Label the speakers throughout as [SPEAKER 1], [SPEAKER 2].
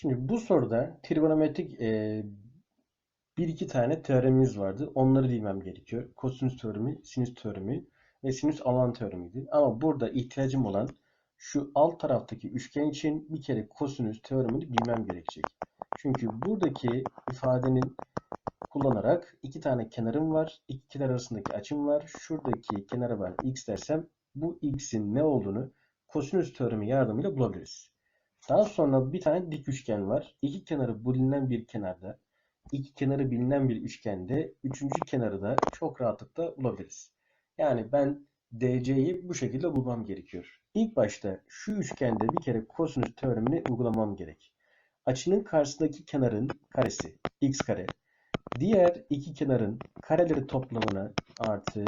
[SPEAKER 1] Şimdi bu soruda trigonometrik e, bir iki tane teoremimiz vardı. Onları bilmem gerekiyor. Kosinüs teoremi, sinüs teoremi ve sinüs alan teoremiydi. Ama burada ihtiyacım olan şu alt taraftaki üçgen için bir kere kosinüs teoremini bilmem gerekecek. Çünkü buradaki ifadenin kullanarak iki tane kenarım var. İki kenar arasındaki açım var. Şuradaki kenara ben x dersem bu x'in ne olduğunu kosinüs teoremi yardımıyla bulabiliriz. Daha sonra bir tane dik üçgen var. İki kenarı bilinen bir kenarda, iki kenarı bilinen bir üçgende, üçüncü kenarı da çok rahatlıkla bulabiliriz. Yani ben DC'yi bu şekilde bulmam gerekiyor. İlk başta şu üçgende bir kere kosinüs teoremini uygulamam gerek. Açının karşısındaki kenarın karesi x kare. Diğer iki kenarın kareleri toplamına artı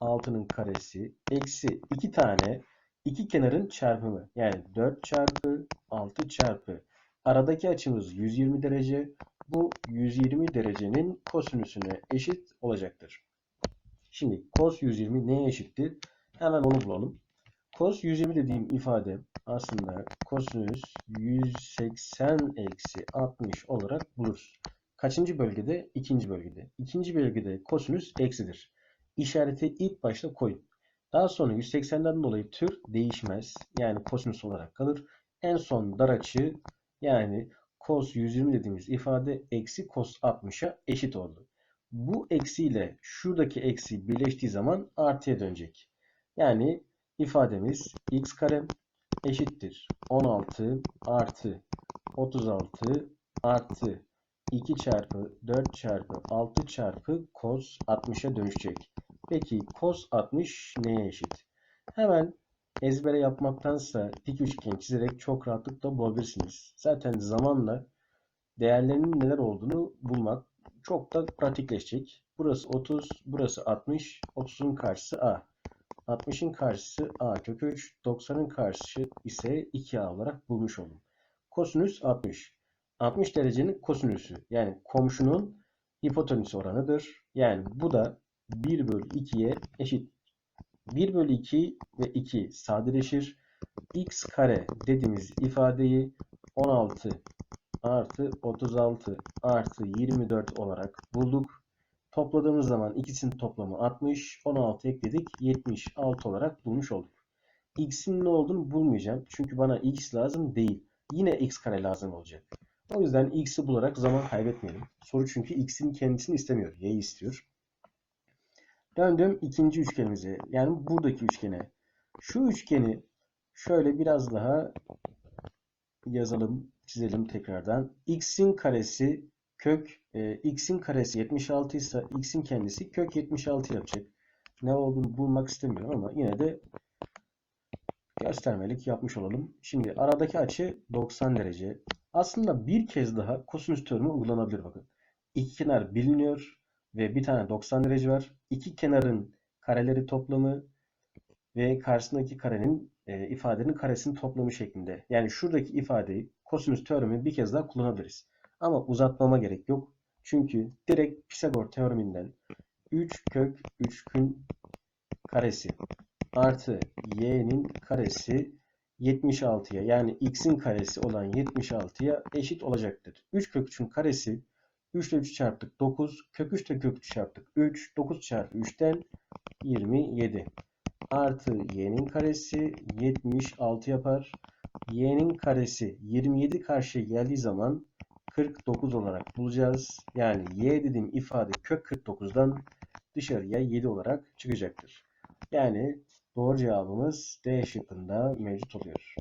[SPEAKER 1] 6'nın karesi eksi iki tane iki kenarın çarpımı. Yani 4 çarpı 6 çarpı aradaki açımız 120 derece. Bu 120 derecenin kosinüsüne eşit olacaktır. Şimdi cos 120 neye eşittir? Hemen onu bulalım. Cos 120 dediğim ifade aslında kosinüs 180 eksi 60 olarak buluruz. Kaçıncı bölgede? İkinci bölgede. İkinci bölgede kosinüs eksidir. İşareti ilk başta koyun. Daha sonra 180'den dolayı tür değişmez. Yani kosinüs olarak kalır. En son dar açı yani cos 120 dediğimiz ifade eksi cos 60'a eşit oldu. Bu eksi ile şuradaki eksi birleştiği zaman artıya dönecek. Yani ifademiz x kare eşittir 16 artı 36 artı 2 çarpı 4 çarpı 6 çarpı cos 60'a dönüşecek. Peki cos 60 neye eşit? Hemen ezbere yapmaktansa dik üçgen çizerek çok rahatlıkla bulabilirsiniz. Zaten zamanla değerlerinin neler olduğunu bulmak çok da pratikleşecek. Burası 30, burası 60, 30'un karşısı A. 60'ın karşısı A kök 3, 90'ın karşısı ise 2A olarak bulmuş oldum. Kosinüs 60. 60 derecenin kosinüsü yani komşunun hipotenüs oranıdır. Yani bu da 1 bölü 2'ye eşit. 1 bölü 2 ve 2 sadeleşir. x kare dediğimiz ifadeyi 16 artı 36 artı 24 olarak bulduk. Topladığımız zaman ikisinin toplamı 60. 16 ekledik. 76 olarak bulmuş olduk. x'in ne olduğunu bulmayacağım. Çünkü bana x lazım değil. Yine x kare lazım olacak. O yüzden x'i bularak zaman kaybetmeyelim. Soru çünkü x'in kendisini istemiyor. y'yi istiyor. Döndüm ikinci üçgenimize. Yani buradaki üçgene. Şu üçgeni şöyle biraz daha yazalım, çizelim tekrardan. x'in karesi kök e, x'in karesi 76 ise x'in kendisi kök 76 yapacak. Ne olduğunu bulmak istemiyorum ama yine de göstermelik yapmış olalım. Şimdi aradaki açı 90 derece. Aslında bir kez daha kosinüs teoremi uygulanabilir bakın. İki kenar biliniyor ve bir tane 90 derece var. İki kenarın kareleri toplamı ve karşısındaki karenin e, ifadenin karesinin toplamı şeklinde. Yani şuradaki ifadeyi kosinüs teoremi bir kez daha kullanabiliriz. Ama uzatmama gerek yok. Çünkü direkt Pisagor teoreminden 3 kök 3'ün karesi artı y'nin karesi 76'ya yani x'in karesi olan 76'ya eşit olacaktır. 3 kök 3'ün karesi 3 ile 3 çarptık 9. Kök 3 ile kök 3 çarptık 3. 9 çarpı 3'ten 27. Artı y'nin karesi 76 yapar. y'nin karesi 27 karşıya geldiği zaman 49 olarak bulacağız. Yani y dediğim ifade kök 49'dan dışarıya 7 olarak çıkacaktır. Yani doğru cevabımız D şıkkında mevcut oluyor.